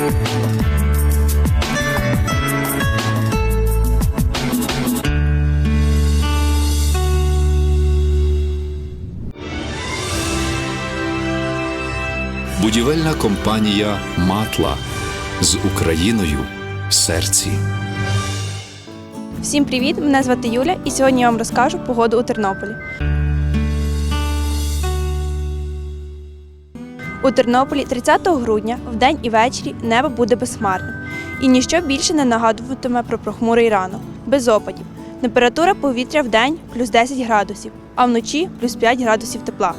Будівельна компанія Матла з Україною в серці. Всім привіт! Мене звати Юля, і сьогодні я вам розкажу погоду у Тернополі. У Тернополі 30 грудня вдень і ввечері небо буде безхмарним, і ніщо більше не нагадуватиме про прохмурий ранок, без опадів. Температура повітря вдень плюс 10 градусів, а вночі плюс 5 градусів тепла.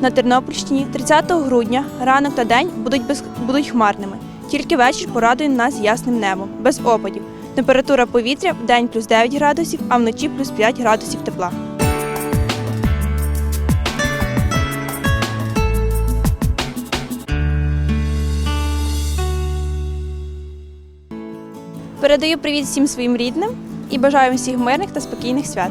На Тернопільщині 30 грудня ранок та день будуть без будуть хмарними. Тільки вечір порадує нас ясним небом, без опадів. Температура повітря в день плюс 9 градусів, а вночі плюс 5 градусів тепла. Передаю привіт всім своїм рідним і бажаю всіх мирних та спокійних свят.